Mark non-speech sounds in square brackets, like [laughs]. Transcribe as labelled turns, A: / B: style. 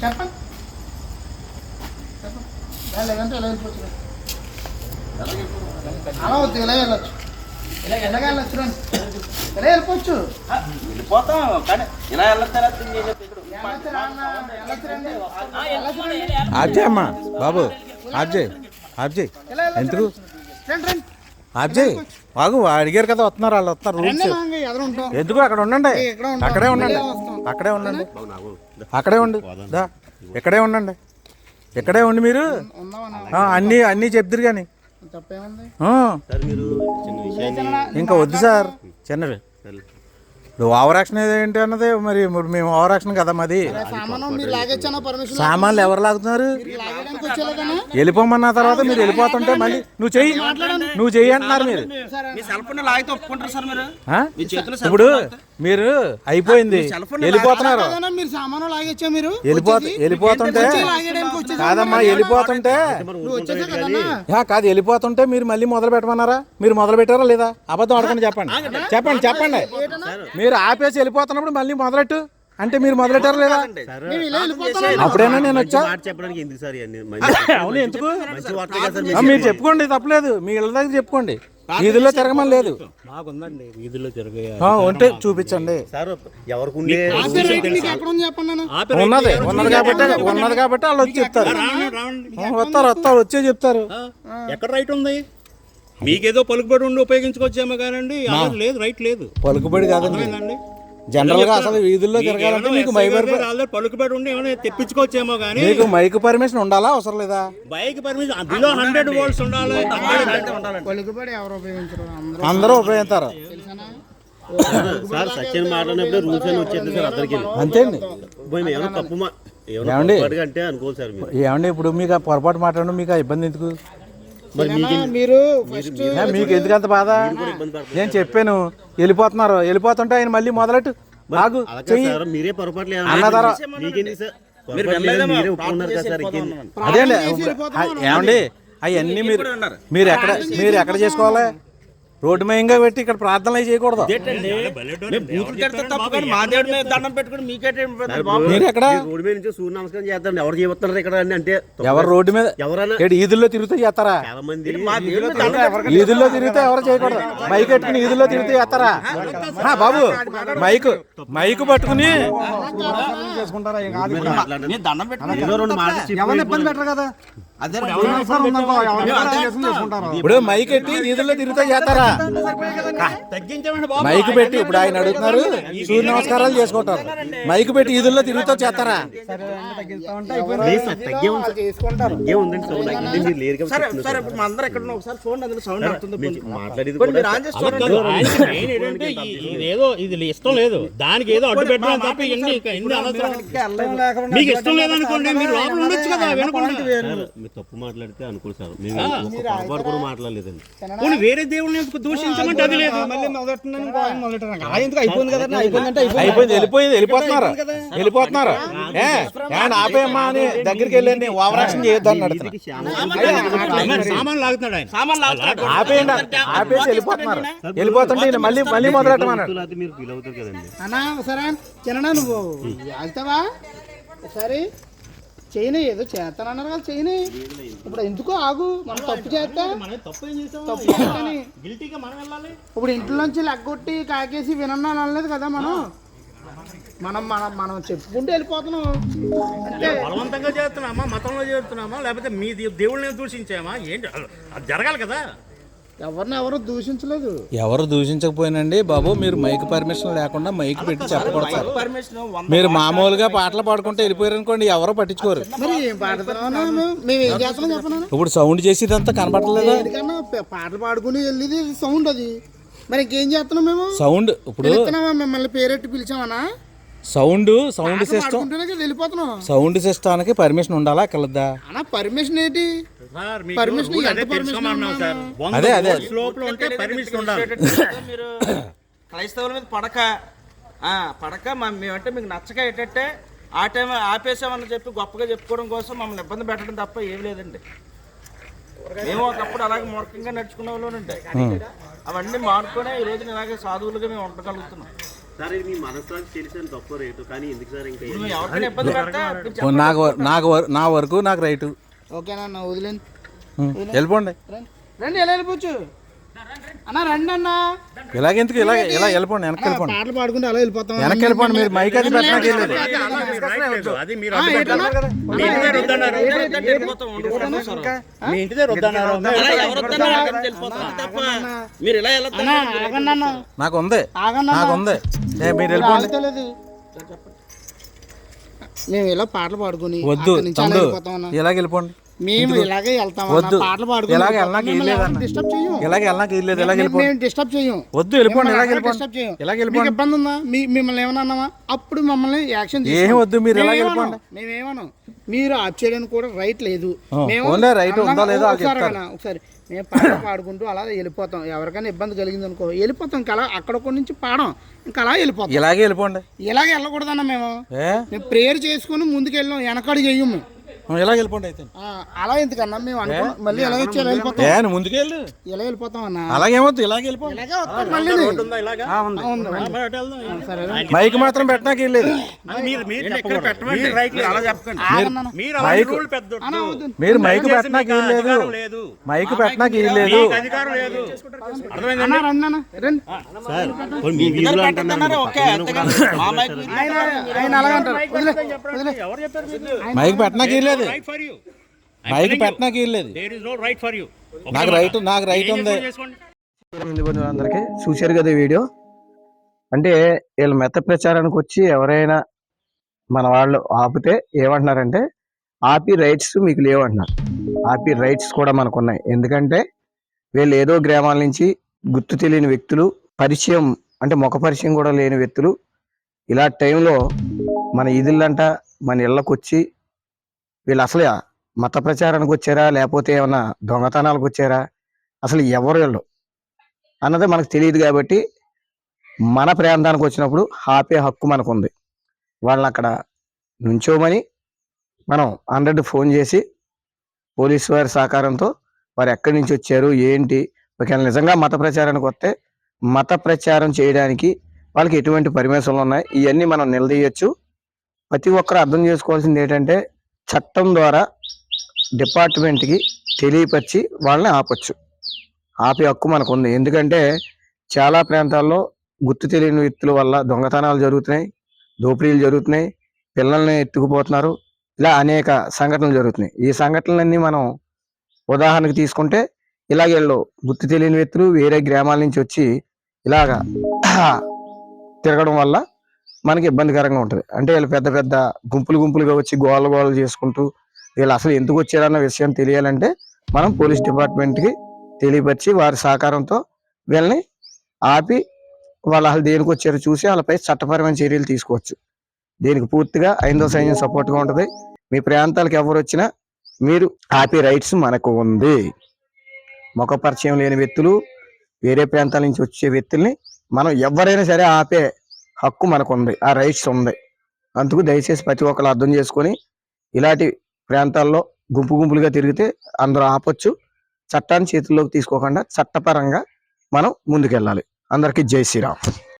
A: చెప్పండి ఇలా లేదంటే ఇలా వెళ్ళిపోవచ్చు అలా వద్దు ఇలా వెళ్ళొచ్చు? ఇలా ఎలాగ వెళ్ళొచ్చు రండి. ఇలా వెళ్ళిపోవచ్చు?
B: వెళ్ళిపోతాం కానీ ఇలా వెళ్ళొస్తారా
C: అమ్మా బాబు.
A: వెళ్ళొచ్చు
C: ఎందుకు బాగు అడిగారు కదా వస్తున్నారు వాళ్ళు
A: ఉంటాం
C: ఎందుకు అక్కడ ఉండండి. అక్కడే ఉండండి. అక్కడే ఉండండి. అక్కడే ఉండి. దా. ఇక్కడే ఉండండి. ఇక్కడే ఉండి మీరు? అన్నీ అన్నీ చెప్తురు కానీ
A: తప్పేముంది
C: ఆ,
B: సార్ మీరు చిన్న విషయాన్ని
C: ఇంకా వద్దు సార్. చిన్నవి. ఇప్పుడు ఓవర్ యాక్షన్ ఏంటి అన్నది మరి మేము ఓవర్ యాక్షన్ కదా మాది.
A: ఇలా సామాను మీరు లాగొచ్చానా పర్మిషన్
C: సామాన్లు ఎవరు లాగుతున్నారు?
A: లాగడానికి వచ్చేలేదనా
C: వెళ్ళిపోమన్న తర్వాత మీరు వెళ్ళిపోతుంటే మళ్ళీ నువ్వు చెయ్యి. నువ్వు చెయ్యి అంటున్నారు మీరు.
B: మీ సెల్ ఫోన్ లాగితే ఒప్పుకుంటారు సార్ మీరు?
C: ఆ?
B: మీ చేతిలో సెల్
C: ఇప్పుడు మీరు అయిపోయింది. వెళ్ళిపోతున్నారు? వెళ్ళిపోతుంటే కాదమ్మా వెళ్ళిపోతుంటే
A: నువ్వు
C: కాదు వెళ్ళిపోతుంటే మీరు మళ్ళీ మొదలు పెట్టమన్నారా? మీరు మొదలు పెట్టారా లేదా? అబద్ధం అడగండి చెప్పండి. చెప్పండి చెప్పండి. మీరు ఆపేసి వెళ్ళిపోతున్నప్పుడు మళ్ళీ మొదలెట్టు? అంటే మీరు మొదలెట్టారా లేదా? అప్పుడైనా నేను వచ్చా?
B: చెప్పడానికి ఎందుకు సార్ ఇవన్నీ? [laughs]
C: అవును ఎందుకు?
B: మంచి వార్త కదా సార్
C: ఆ, మీరు చెప్పుకోండి తప్పలేదు. మీ ఇళ్ళ దగ్గర చెప్పుకోండి. వీధుల్లో తిరగమని లేదు.
B: మాకుందండి వీధుల్లో తిరగే
C: ఆ, ఉంటే చూపించండి.
B: సార్ ఎవరికి ఉండే
A: ఆపే రైట్ మీకు ఎక్కడ ఉంది చెప్పండి అన్న?
C: ఉన్నది ఉన్నది కాబట్టి ఉన్నది కాబట్టి వాళ్ళు వచ్చి చెప్తారు. వస్తారు వస్తారు వచ్చే చెప్తారు.
D: ఎక్కడ రైట్ ఉంది? మీకేదో పలుకుబడి ఉండి ఉపయోగించుకోవచ్చేమో కానండి అలా లేదు రైట్ లేదు.
C: పలుకుబడి కాదండి. జనరల్గా అసలు వీధుల్లో తిరగాలంటే మీకు మైక్
D: పలుకుబడి ఉండి ఏమైనా తెప్పించుకోవచ్చేమో కానీ
C: మీకు మైక్ పర్మిషన్ ఉండాలా? అవసరం లేదా?
D: Bike permission below hundred volts ఉండాలి.
A: పలుకుబడి ఎవరు ఉపయోగించరు? అందరూ
C: అందరూ ఉపయోగిస్తారు.
A: తెలుసానా?
B: సార్ సత్యం మాట్లాడినప్పుడు రూల్స్ అని వచ్చేది సార్ అందరికి
C: అంతే అండి
B: ఏమైనా తప్పు
C: ఏమండి?
B: అంటే అనుకోవాలి సార్ మీరు.
C: ఏమండి ఇప్పుడు మీకు ఆ పొరపాటు మాట్లాడడం మీకు ఆ ఇబ్బంది ఎందుకు?
A: మీరు ఫస్ట్
C: ఏ, మీకు ఎందుకు అంత బాధ? నేను చెప్పాను వెళ్ళిపోతున్నారు. వెళ్ళిపోతుంటే ఆయన మళ్ళీ మొదలెట్టు. బాగు
B: మీరే మీరే
C: ఆ, ఏమండి అవన్నీ మీరు మీరు ఎక్కడ మీరు ఎక్కడ చేసుకోవాలి? రోడ్డు మయంగా పెట్టి ఇక్కడ ప్రార్థనలు చేయకూడదు? మీరు ఎక్కడ?
B: రోడ్డు మీద నుంచి సూర్య నమస్కారం చేద్దాం. ఎవరు చేయబోతున్నారు ఇక్కడ అంటే
C: ఎవరు రోడ్డు మీద?
B: ఎవరైనా
C: ఈదుల్లో తిరుగుతూ చేస్తారా? ఈదుల్లో తిరిగితే ఎవరు చేయకూడదు. మైక్ పెట్టుకుని ఈదుల్లో తిరిగితే చేస్తారా? బాబు మైక్ మైక్ పట్టుకుని చేసుకుంటారా
B: దండం పెట్టుకుని
C: ఎవరిని ఇబ్బంది పెట్టరు కదా? ఇప్పుడు మైక్ పెట్టి ఈదుల్లో తిరిగితే చేస్తారా? మైక్ పెట్టి ఇప్పుడు ఆయన అడుగుతున్నారు. సూర్య నమస్కారాలు చేసుకుంటారు. మైక్ పెట్టి ఈదుల్లో తిరుగుతూ చేస్తారా?
D: ఇదేదో ఇది ఇష్టం లేదు. దానికి ఏదో అడ్డు పెట్టడం తప్ప ఇన్ని ఇన్ని అనవసరం మీకు ఇష్టం లేదనుకోండి మీరు లోపల ఉండొచ్చు కదా వినకుండా.
B: తప్పు మాట్లాడితే అనుకోరు సార్. మేము పొరపాటు కూడా మాట్లాడలేదండి.
D: పోనీ వేరే దేవుడిని ఎందుకు దూషించమంటే అది లేదు.
A: అయిపోయింది కదా అయిపోయిందంటే
C: అయిపోయింది. వెళ్ళిపోయింది వెళ్ళిపోతున్నారు. వెళ్ళిపోతున్నారు. ఏ ఆపేయమ్మా అని దగ్గరికి వెళ్ళండి ఓవర్ యాక్షన్ చేయొద్దు అని అడుగుతున్నా
D: మరి సామాన్ లాగుతున్నాడు. ఆయన.
E: సామాన్ లాగుతాడు
C: ఆపేయండి ఆపేసి వెళ్ళిపోతున్నారు. వెళ్ళిపోతుంటే ఈయన. మళ్ళీ మళ్ళీ మొదలెట్టమన్నాడు
B: మీరు ఫీల్ అవుతారు కదండి.
A: అన్నా సరే చిన్న నువ్వు? వెళ్తావా? సరే. చేయని ఏదో చేస్తానన్నారు కదా చేయని. ఇప్పుడు ఎందుకో ఆగు మనం తప్పు చేస్తా.
D: తప్పు
A: చేస్తాని ఇప్పుడు ఇంట్లో నుంచి లెగ్గొట్టి కాకేసి వినన్నాను అనలేదు కదా మనం? మనం మనం మనం చెప్పుకుంటూ వెళ్ళిపోతున్నాం. అంటే
D: బలవంతంగా చేస్తున్నామా? మతంలో చేస్తున్నామా? లేకపోతే మీ దేవుళ్ళని దూషించామా? ఏంటి? అది జరగాలి కదా.
A: ఎవరిని ఎవరు దూషించలేదు.
C: ఎవరు దూషించకపోయినండి బాబు మీరు మైక్ పర్మిషన్ లేకుండా మైక్ పెట్టి చెప్పకూడదు సార్. మీరు మామూలుగా పాటలు పాడుకుంటే వెళ్ళిపోయారు అనుకోండి ఎవరు పట్టించుకోరు.
A: మరి ఏం పాడుతున్నావు మేము? ఏం చేస్తున్నాం చెప్పనా?
C: ఇప్పుడు సౌండ్ చేసేదంతా కనపడలేదా
A: ఎందుకన్నా ప- పాటలు పాడుకుని వెళ్ళేది సౌండ్ అది. మరి ఇంకేం చేస్తున్నాం మేము?
C: సౌండ్ ఇప్పుడు
A: మిమ్మల్ని పేరెట్టి పిలిచామనా
C: సౌండ్ సౌండ్ సిస్టమ్
A: వెళ్ళిపోతున్నాం.
C: సౌండ్ సిస్టానికి పర్మిషన్ ఉండాలా? కలద్దా?
A: అన్నా పర్మిషన్ ఏంటి? ఎంత
D: అదే
C: అదే,
D: లోపల ఉంటే పర్మిషన్ ఉండాలి.
E: మీరు క్రైస్తవుల మీద పడక. ఆ, పడక. మా- మేమంటే మీకు నచ్చక ఏంటంటే ఆ టైం ఆపేసామని చెప్పి గొప్పగా చెప్పుకోవడం కోసం మమ్మల్ని ఇబ్బంది పెట్టడం తప్ప ఏం లేదండి. మేము ఒకప్పుడు అలాగే మూర్ఖంగా నడుచుకునే వాళ్ళండి అవన్నీ మానుకొని ఈ రోజున ఇలాగే సాధువులుగా మేము ఉండగలుగుతున్నాం.
B: సార్ ఇది మీ మనసులోకి తెలిసిన తక్కువ రేటు కానీ ఎందుకు సార్ ఇంకా
C: నాకు నాకు నా వరకు నాకు రైటు.
A: ఓకేనా వదిలేండి.
C: వెళ్ళిపోండి.
A: రండి. రండి ఎలా వెళ్ళిపోవచ్చు? అన్న రండి అన్న.
C: ఇలాగెందుకు? ఇలా ఇలా వెళ్ళిపోండి వెనక్కి వెళ్ళిపోండి.
A: పాటలు పాడుకుంటూ అలా వెళ్ళిపోతాం.
C: వెనక్కి వెళ్ళిపోండి మీరు మైక్ అది నాకు ఉంది నాకు ఉంది ఏ మీరు వెళ్ళిపోండి.
A: మేము ఇలా పాటలు పాడుకుని
C: వద్దు
A: అక్కడి నుంచి అలా
C: తమ్ముడు.
A: వెళ్ళిపోతాం అన్న.
C: ఇలాగ వెళ్ళిపోండి.
A: మేము ఇలాగే వెళ్తాం. పాటలు. డిస్టర్బ్ చేయం
C: ఇలాగ ఇలాగ
A: డిస్టర్బ్ చేయం
C: వద్దు వెళ్ళిపోండి
A: మిమ్మల్ని
C: ఇలాగ
A: ఎక్కడ
C: వెళ్ళిపోండి.
A: డిస్టర్బ్ చేయం
C: ఇలాగ
A: మీకు
C: వెళ్ళిపోండి.
A: ఇబ్బంది ఉందా మీ మిమ్మల్ని ఏమన్నా అన్నామా అప్పుడు మమ్మల్ని యాక్షన్
C: ఏం వద్దు, మీరు ఇలాగ వెళ్ళిపోండి.
A: మీరు చేయడానికి కూడా రైట్ లేదు. మేము
C: రైట్ ఉందో లేదో
A: ఒకసారి మేము పాట పాడుకుంటూ అలా వెళ్ళిపోతాం. ఎవరికైనా ఇబ్బంది కలిగింది అనుకో వెళ్ళిపోతాం. ఇంకా అక్కడ ఒకటి నుంచి పాడం. ఇంకా అలా వెళ్ళిపోతాం.
C: ఇలాగే వెళ్ళిపోండి.
A: ఇలాగ వెళ్ళకూడదన్న మేము. మేము ప్రేయర్ చేసుకుని ముందుకు వెళ్ళాం వెనకడు చెయ్యం
C: వెళ్ళిపోండి అయితే?
A: ఆ, అలా ఎందుకన్నా? మేము అనుకున్నాం మళ్ళీ ఎలా వచ్చి ఎలా వెళ్ళిపోతాం?
C: ఏ నువ్వు ముందుకు వెళ్ళు.
A: ఎలా వెళ్ళిపోతాం అన్న?
C: అలాగేమొద్దు ఇలాగే వెళ్ళిపోండి.
A: ఇలాగే వస్తాం మళ్ళీ.
D: ఉందా ఇలాగా?
A: ఆ, ఉంది, ఉంది. సరే
C: మైక్ మాత్రం పెట్టడానికి
D: మీరు మీరు
E: ఇక్కడ
D: చెప్పకూడదు.
E: పెట్టమండి.
D: మీరు రైట్
E: మీరు అలా చెప్పకండి.
A: ఆగండి అన్న.
D: మీరు అలా రూల్ పెద్ద
A: అన్న, వద్దు.
C: మీరు మైక్ పెట్టడానికి
D: లేదు.
C: పెట్టడానికి
D: అధికారం లేదు.
A: అన్న రండి అన్న రండి. ఆయన ఆయన అలాగ అంటారు. వదిలే వదిలే.
C: పెట్టడానికి
D: రైట్ ఫర్ యూ
C: మైక్ పెట్టడానికి వెళ్ళలేదు.
D: There is no right for you
C: నాకు రైట్ నాకు రైట్ ఉంది.
F: బంధువులందరికీ చూశారు కదా వీడియో? అంటే వీళ్ళు మెత్త ప్రచారానికి వచ్చి ఎవరైనా మన వాళ్ళు ఆపితే ఏమంటున్నారంటే ఆపి రైట్స్ మీకు లేవంటున్నారు ఆపి రైట్స్ కూడా మనకు ఉన్నాయి ఎందుకంటే వీళ్ళు ఏదో గ్రామాల నుంచి గుర్తు తెలియని వ్యక్తులు పరిచయం అంటే ముఖ పరిచయం కూడా లేని వ్యక్తులు. ఇలా టైంలో మన ఇదిళ్ళంట మన ఇళ్ళకు వచ్చి వీళ్ళు అసలు మత ప్రచారానికి వచ్చారా? లేకపోతే ఏమైనా దొంగతనాలకు వచ్చారా? అసలు ఎవరు వీళ్ళు? అన్నది మనకు తెలియదు కాబట్టి మన ప్రాంతానికి వచ్చినప్పుడు ఆపే హక్కు మనకుంది. వాళ్ళని అక్కడ నుంచోమని మనం హండ్రెడ్ ఫోన్ చేసి పోలీసు వారి సహకారంతో వారు ఎక్కడి నుంచి వచ్చారు? ఏంటి? ఒకవేళ నిజంగా మత ప్రచారానికి వస్తే మత ప్రచారం చేయడానికి వాళ్ళకి ఎటువంటి పర్మిషన్లు ఉన్నాయి? ఇవన్నీ మనం నిలదీయచ్చు. ప్రతి ఒక్కరు అర్థం చేసుకోవాల్సింది ఏంటంటే చట్టం ద్వారా డిపార్ట్మెంట్కి తెలియపరిచి వాళ్ళని ఆపచ్చు. ఆపే హక్కు మనకు ఉంది ఎందుకంటే చాలా ప్రాంతాల్లో గుర్తు తెలియని వ్యక్తుల వల్ల దొంగతనాలు జరుగుతున్నాయి దోపిడీలు జరుగుతున్నాయి పిల్లల్ని ఎత్తుకుపోతున్నారు ఇలా అనేక సంఘటనలు జరుగుతున్నాయి. ఈ సంఘటనలన్నీ మనం ఉదాహరణకు తీసుకుంటే ఇలాగ వీళ్ళు గుర్తు తెలియని వ్యక్తులు వేరే గ్రామాల నుంచి వచ్చి ఇలాగా తిరగడం వల్ల మనకి ఇబ్బందికరంగా ఉంటుంది. అంటే వీళ్ళు పెద్ద పెద్ద గుంపులు గుంపులుగా వచ్చి గోల గోలు చేసుకుంటూ వీళ్ళు అసలు ఎందుకు వచ్చారన్న విషయం తెలియాలంటే మనం పోలీస్ డిపార్ట్మెంట్కి తెలియపరిచి వారి సహకారంతో వీళ్ళని ఆపి వాళ్ళు అసలు దేనికి వచ్చారో చూసి వాళ్ళపై చట్టపరమైన చర్యలు తీసుకోవచ్చు. దీనికి పూర్తిగా ఐదో సైన్యం సపోర్ట్గా ఉంటుంది. మీ ప్రాంతాలకు ఎవరు వచ్చినా మీరు ఆపే రైట్స్ మనకు ఉంది. ముఖ పరిచయం లేని వ్యక్తులు వేరే ప్రాంతాల నుంచి వచ్చే వ్యక్తుల్ని మనం ఎవరైనా సరే ఆపే హక్కు మనకు ఉంది ఆ రైట్స్ ఉంది. అందుకు దయచేసి ప్రతి ఒక్కరు అర్థం చేసుకొని ఇలాంటి ప్రాంతాల్లో గుంపు గుంపులుగా తిరిగితే అందరూ ఆపొచ్చు. చట్టాన్ని చేతుల్లోకి తీసుకోకుండా చట్టపరంగా మనం ముందుకెళ్ళాలి. అందరికీ జై శ్రీరామ్.